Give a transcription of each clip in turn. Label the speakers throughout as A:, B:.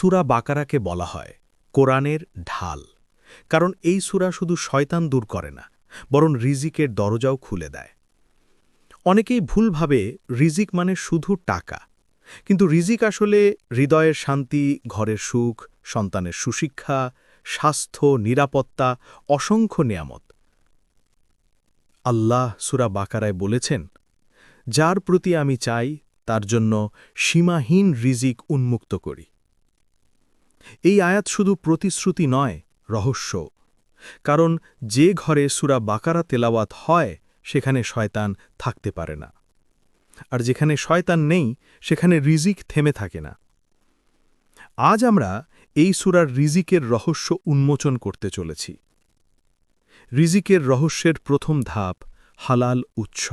A: সুরা বাকারাকে বলা হয় কোরআনের ঢাল। কারণ এই সুরা শুধু শয়তান দূর করে না, বরং রিজিকের দরজাও খুলে দেয়। অনেকেই ভুলভাবে রিজিক মানে শুধু টাকা, কিন্তু রিজিক আসলে হৃদয়ের শান্তি, ঘরের সুখ, সন্তানের সুশিক্ষা, স্বাস্থ্য, নিরাপত্তা, অসংখ্য নিয়ামত। আল্লাহ সুরা বাকারায় বলেছেন, যার প্রতি আমি চাই, তার জন্য সীমাহীন রিজিক উন্মুক্ত করি। এই আয়াত শুধু প্রতিশ্রুতি নয়, রহস্য। কারণ যে ঘরে সুরা বাকারা তেলাওয়াত হয়, সেখানে শয়তান থাকতে পারে না। আর যেখানে শয়তান নেই, সেখানে রিজিক থেমে থাকে না। আজ আমরা এই সুরার রিজিকের রহস্য উন্মোচন করতে চলেছি। রিজিকের রহস্যের প্রথম ধাপ, হালাল উৎস।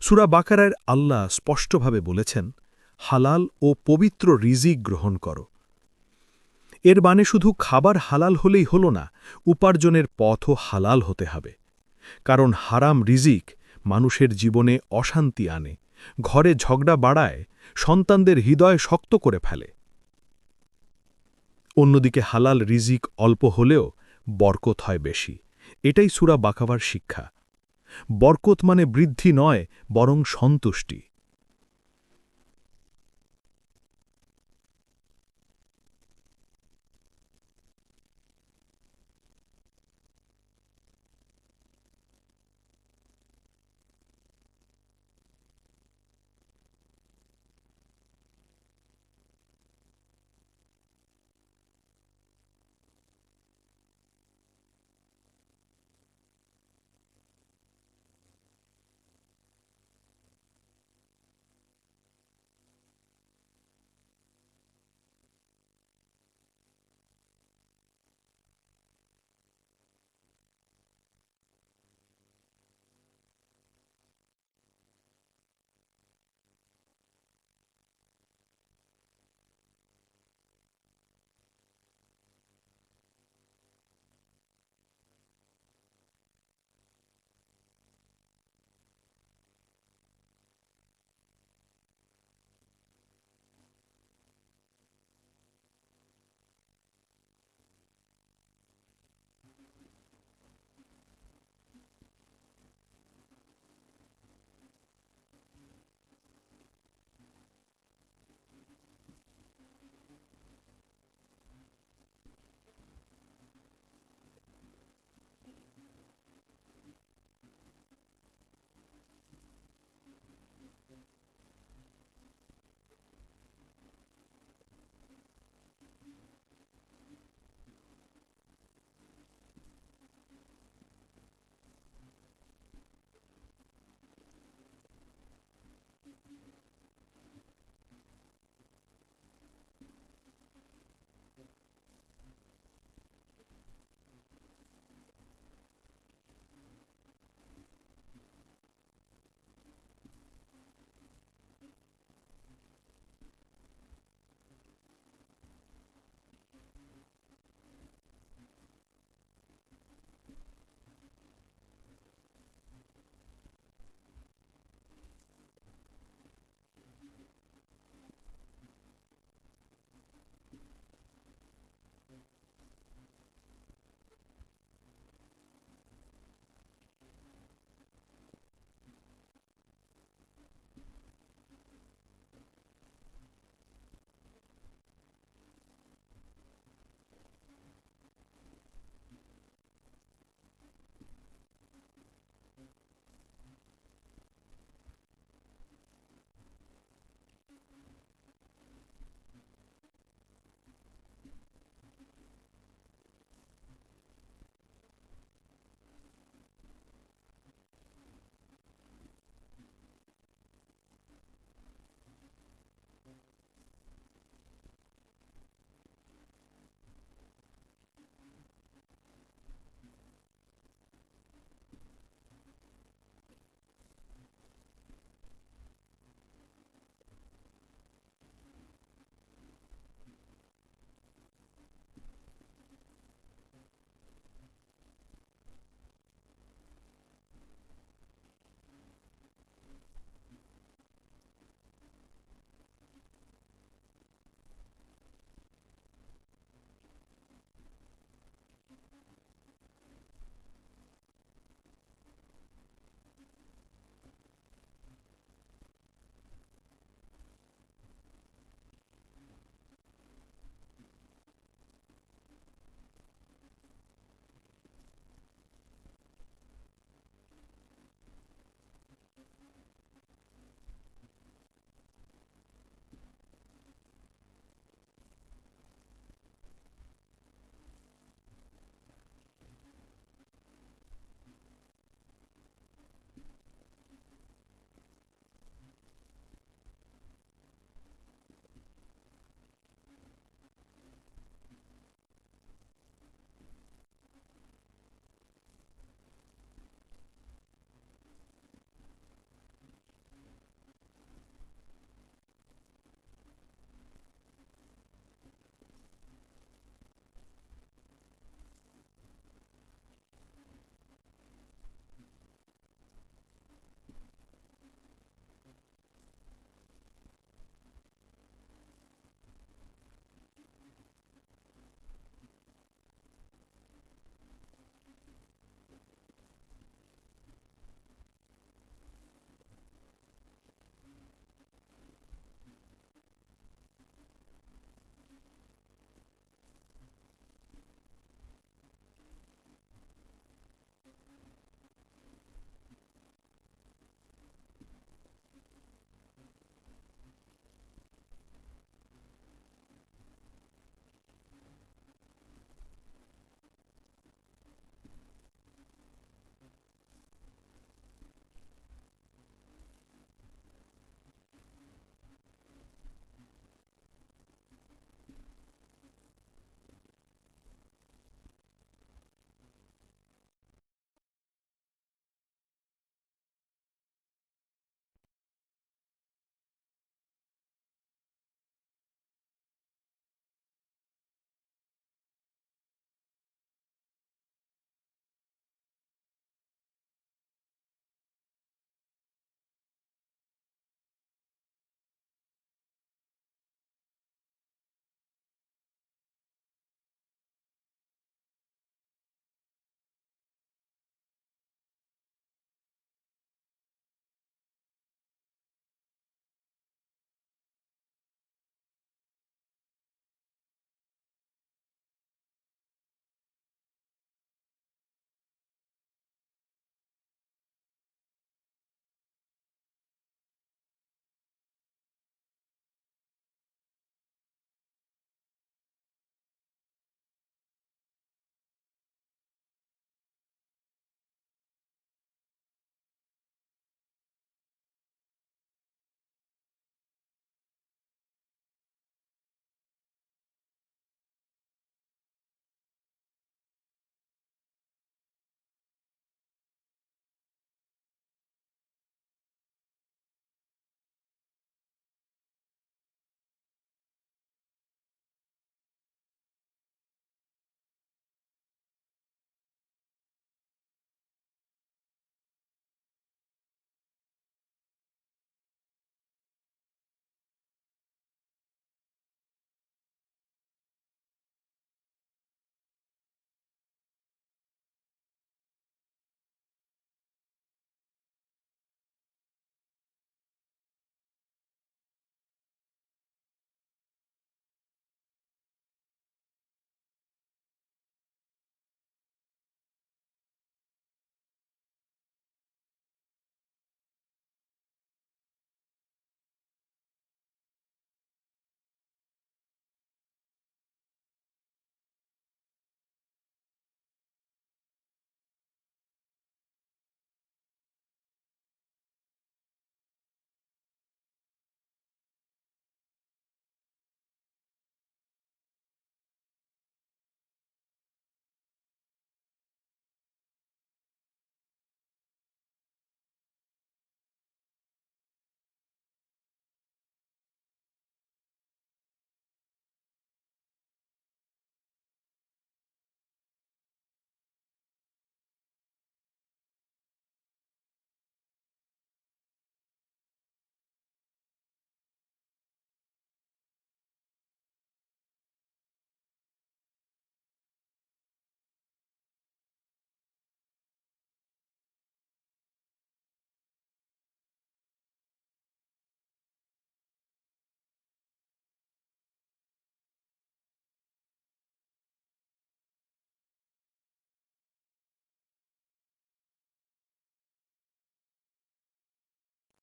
A: সুরা বাকারার আল্লাহ স্পষ্টভাবে বলেছেন, হালাল ও পবিত্র রিজিক গ্রহণ করো। এর মানে শুধু খাবার হালাল হলেই হল না, উপার্জনের পথও হালাল হতে হবে। কারণ হারাম রিজিক মানুষের জীবনে অশান্তি আনে, ঘরে ঝগড়া বাড়ায়, সন্তানদের হৃদয় শক্ত করে ফেলে। অন্যদিকে হালাল রিজিক অল্প হলেও বরকত হয় বেশি। এটাই সুরা বাকাবার শিক্ষা। বরকত মানে বৃদ্ধি নয়, বরং সন্তুষ্টি।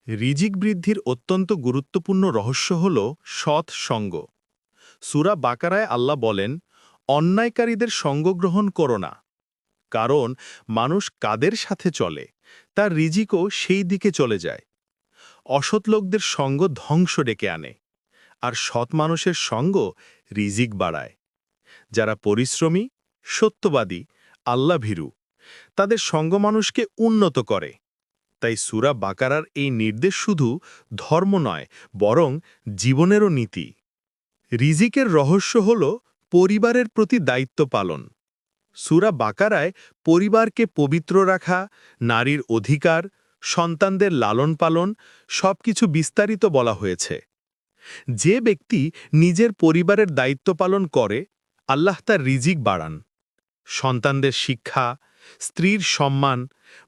A: রিজিক বৃদ্ধির অত্যন্ত গুরুত্বপূর্ণ রহস্য হল সৎ সঙ্গ। সুরা বাকারায় আল্লাহ বলেন, অন্যায়কারীদের সঙ্গ গ্রহণ করো না, কারণ মানুষ কাদের সাথে চলে, তার রিজিকও সেই দিকে চলে যায়। অসৎ লোকদের সঙ্গ ধ্বংস ডেকে আনে, আর সৎ মানুষের সঙ্গ রিজিক বাড়ায়। যারা পরিশ্রমী, সত্যবাদী, আল্লাভীরু, তাদের সঙ্গ মানুষকে উন্নত করে। তাই সুরা বাকারার এই নির্দেশ শুধু ধর্ম নয়, বরং জীবনেরও নীতি। রিজিকের রহস্য হল পরিবারের প্রতি দায়িত্ব পালন। সুরা বাকারায় পরিবারকে পবিত্র রাখা, নারীর অধিকার, সন্তানদের লালন পালন সবকিছু বিস্তারিত বলা হয়েছে। যে ব্যক্তি নিজের পরিবারের দায়িত্ব পালন করে, আল্লাহ তার রিজিক বাড়ান। সন্তানদের শিক্ষা, স্ত্রীর সম্মান,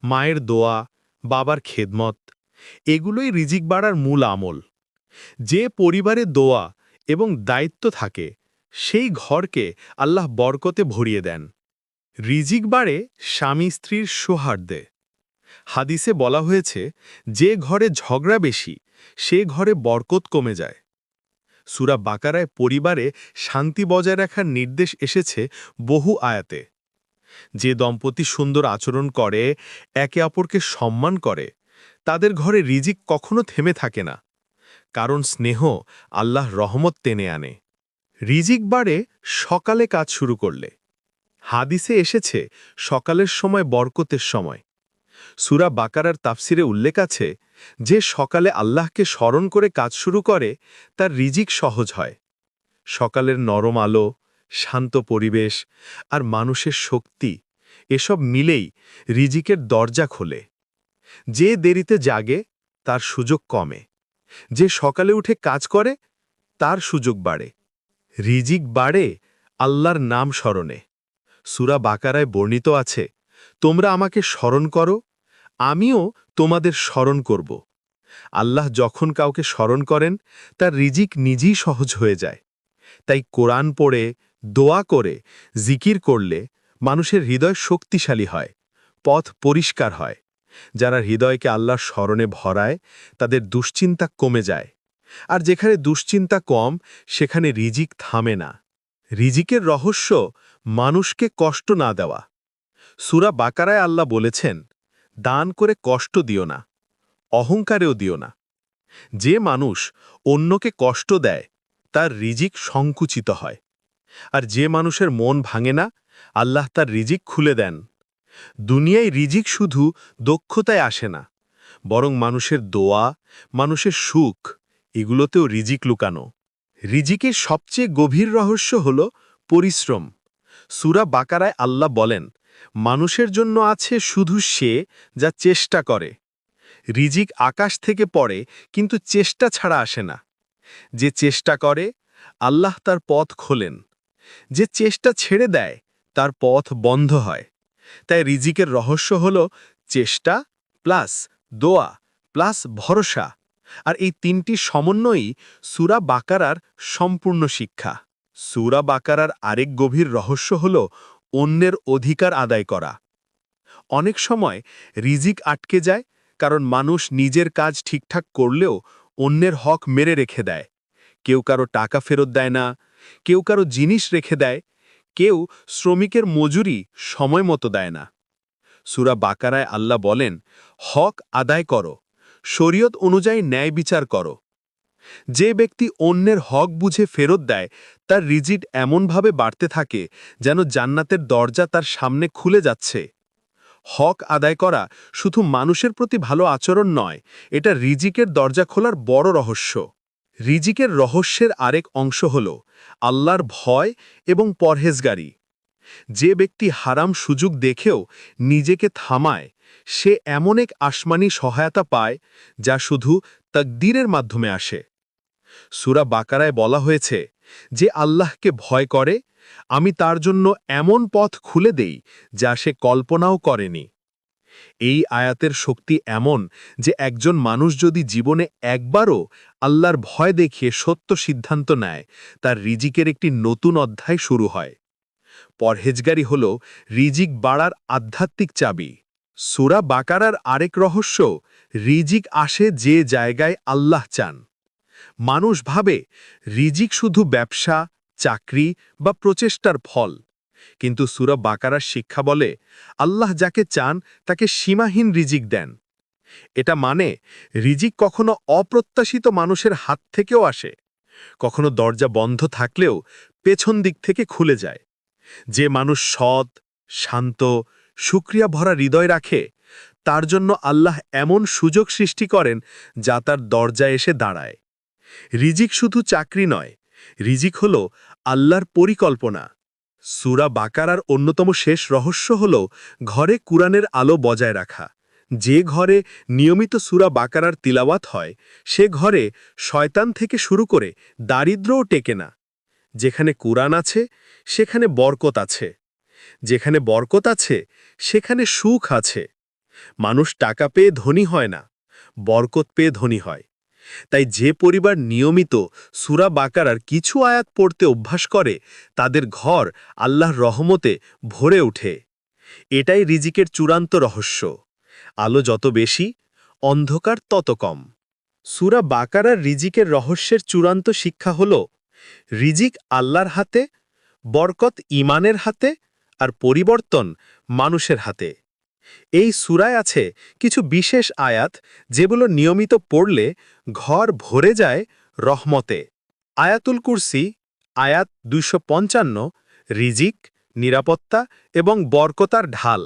A: মায়ের দোয়া বাবার খেদমত, এগুলোই রিজিক বাড়ার মূল আমল। যে পরিবারে দোয়া এবং দায়িত্ব থাকে, সেই ঘরকে আল্লাহ বরকতে ভরিয়ে দেন। রিজিক বাড়ে স্বামী স্ত্রীর সৌহার্দ্যে। হাদিসে বলা হয়েছে, যে ঘরে ঝগড়া বেশি, সে ঘরে বরকত কমে যায়। সুরা বাকারায় পরিবারে শান্তি বজায় রাখার নির্দেশ এসেছে বহু আয়াতে। যে দম্পতি সুন্দর আচরণ করে, একে অপরকে সম্মান করে, তাদের ঘরে রিজিক কখনো থেমে থাকে না। কারণ স্নেহ আল্লাহ রহমত টেনে আনে। রিজিক বাড়ে সকালে কাজ শুরু করলে। হাদিসে এসেছে, সকালের সময় বরকতের সময়। সুরা বাকারার তাফসিরে উল্লেখ আছে, যে সকালে আল্লাহকে স্মরণ করে কাজ শুরু করে, তার রিজিক সহজ হয়। সকালের নরম আলো শান্ত পরিবেশ আর মানুষের শক্তি, এসব মিলেই রিজিকের দরজা খোলে। যে দেরিতে জাগে, তার সুযোগ কমে। যে সকালে উঠে কাজ করে, তার সুযোগ বাড়ে। রিজিক বাড়ে আল্লাহর নাম স্মরণে। সুরা বাকারায় বর্ণিত আছে, তোমরা আমাকে স্মরণ করো, আমিও তোমাদের স্মরণ করব। আল্লাহ যখন কাউকে স্মরণ করেন, তার রিজিক নিজেই সহজ হয়ে যায়। তাই কোরআন পড়ে দোয়া করে, জিকির করলে মানুষের হৃদয় শক্তিশালী হয়, পথ পরিষ্কার হয়। যারা হৃদয়কে আল্লাহর স্মরণে ভরায়, তাদের দুশ্চিন্তা কমে যায়। আর যেখানে দুশ্চিন্তা কম, সেখানে রিজিক থামে না। রিজিকের রহস্য, মানুষকে কষ্ট না দেওয়া। সুরা বাকারায় আল্লাহ বলেছেন, দান করে কষ্ট দিও না, অহংকারেও দিও না। যে মানুষ অন্যকে কষ্ট দেয়, তার রিজিক সংকুচিত হয়। আর যে মানুষের মন ভাঙে না, আল্লাহ তার রিজিক খুলে দেন। দুনিয়ায় রিজিক শুধু দক্ষতায় আসে না, বরং মানুষের দোয়া, মানুষের সুখ, এগুলোতেও রিজিক লুকানো। রিজিকের সবচেয়ে গভীর রহস্য হল পরিশ্রম। সুরা বাকারায় আল্লাহ বলেন, মানুষের জন্য আছে শুধু সে যা চেষ্টা করে। রিজিক আকাশ থেকে পড়ে, কিন্তু চেষ্টা ছাড়া আসে না। যে চেষ্টা করে, আল্লাহ তার পথ খোলেন। যে চেষ্টা ছেড়ে দেয়, তার পথ বন্ধ হয়। তাই রিজিকের রহস্য হল চেষ্টা প্লাস দোয়া প্লাস ভরসা। আর এই তিনটি সমন্বয়ই সুরা বাকারার সম্পূর্ণ শিক্ষা। সুরা বাকারার আরেক গভীর রহস্য হল অন্যের অধিকার আদায় করা। অনেক সময় রিজিক আটকে যায়, কারণ মানুষ নিজের কাজ ঠিকঠাক করলেও অন্যের হক মেরে রেখে দেয়। কেউ কারও টাকা ফেরত দেয় না কেউ কারও জিনিস রেখে দেয়, কেউ শ্রমিকের মজুরি সময় মতো দেয় না। সুরা বাকারায় আল্লাহ বলেন, হক আদায় করো, শরীয়ত অনুযায়ী ন্যায় বিচার করো। যে ব্যক্তি অন্যের হক বুঝে ফেরত দেয়, তার রিজিট এমনভাবে বাড়তে থাকে যেন জান্নাতের দরজা তার সামনে খুলে যাচ্ছে। হক আদায় করা শুধু মানুষের প্রতি ভালো আচরণ নয়, এটা রিজিকের দরজা খোলার বড় রহস্য। রিজিকের রহস্যের আরেক অংশ হল আল্লাহর ভয় এবং পরহেজগারি। যে ব্যক্তি হারাম সুযোগ দেখেও নিজেকে থামায়, সে এমন এক আসমানি সহায়তা পায় যা শুধু তকদিরের মাধ্যমে আসে। সুরা বাকারায় বলা হয়েছে যে আল্লাহকে ভয় করে, আমি তার জন্য এমন পথ খুলে দেই যা সে কল্পনাও করেনি। এই আয়াতের শক্তি এমন যে একজন মানুষ যদি জীবনে একবারও আল্লাহর ভয় দেখিয়ে সত্য সিদ্ধান্ত নেয়, তার রিজিকের একটি নতুন অধ্যায় শুরু হয়। পরহেজগারি হল রিজিক বাড়ার আধ্যাত্মিক চাবি। সুরা বাকারার আরেক রহস্য,
B: রিজিক আসে যে জায়গায় আল্লাহ চান। মানুষ ভাবে, রিজিক শুধু ব্যবসা, চাকরি বা প্রচেষ্টার ফল। কিন্তু সুরা বাকারার শিক্ষা বলে, আল্লাহ যাকে চান তাকে সীমাহীন রিজিক দেন। এটা মানে রিজিক কখনো অপ্রত্যাশিত মানুষের হাত থেকেও আসে, কখনো দরজা বন্ধ থাকলেও পেছন দিক থেকে খুলে যায়। যে মানুষ সৎ, শান্ত, সুক্রিয়া ভরা হৃদয় রাখে, তার জন্য আল্লাহ এমন সুযোগ সৃষ্টি করেন যা তার দরজায় এসে দাঁড়ায়। রিজিক শুধু চাকরি নয়, রিজিক হল আল্লাহর পরিকল্পনা। সুরা বাকারার অন্যতম শেষ রহস্য হল ঘরে কুরআনের আলো বজায় রাখা। যে ঘরে নিয়মিত সুরা বাকারার তিলাওয়াত হয়, সে ঘরে শয়তান থেকে শুরু করে দারিদ্র্যও টেকে না। যেখানে কুরআন আছে, সেখানে বরকত আছে। যেখানে বরকত আছে, সেখানে সুখ আছে। মানুষ টাকা পেয়ে ধনী হয় না, বরকত পেয়ে ধনী হয়। তাই যে পরিবার নিয়মিত সুরা বাকারার কিছু আয়াত পড়তে অভ্যাস করে, তাদের ঘর আল্লাহর রহমতে ভরে ওঠে। এটাই রিজিকের চূড়ান্ত রহস্য। আলো যত বেশি, অন্ধকার তত কম। সুরা বাকারার রিজিকের রহস্যের চূড়ান্ত শিক্ষা হল, রিজিক আল্লাহর হাতে, বরকত ইমানের হাতে আর পরিবর্তন মানুষের হাতে। এই সুরায় আছে কিছু বিশেষ আয়াত যেগুলো নিয়মিত পড়লে ঘর ভরে যায় রহমতে। আয়াতুল কুরসি, আয়াত দুইশো পঞ্চান্ন, রিজিক, নিরাপত্তা এবং বরকতার ঢাল।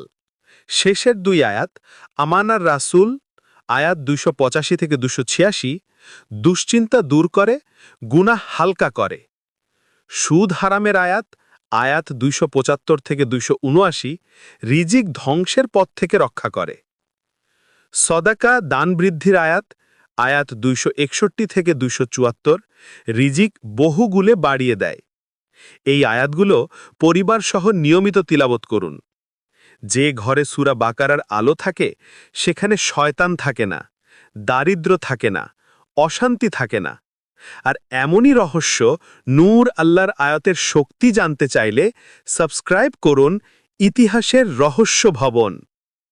B: শেষের দুই আয়াত, আমানার রাসুল, আয়াত দুইশো পঁচাশি থেকে দুশো ছিয়াশি, দুশ্চিন্তা দূর করে, গুনাহ হালকা করে। সুদ হারামের আয়াত আয়াত দুইশো পঁচাত্তর থেকে দুইশো উনআশি, রিজিক ধ্বংসের পথ থেকে রক্ষা করে। সদাকা দান বৃদ্ধির আয়াত আয়াত দুইশো একষট্টি থেকে দুইশো চুয়াত্তর, রিজিক বহুগুলে বাড়িয়ে দেয়। এই আয়াতগুলো পরিবার সহ নিয়মিত তিলাবত করুন। যে ঘরে সুরা বাকারার আলো থাকে, সেখানে শয়তান থাকে না, দারিদ্র থাকে না, অশান্তি থাকে না। আর এমনই রহস্য নূর আল্লাহর আয়াতের শক্তি জানতে চাইলে সাবস্ক্রাইব করুন ইতিহাসের রহস্য ভবন।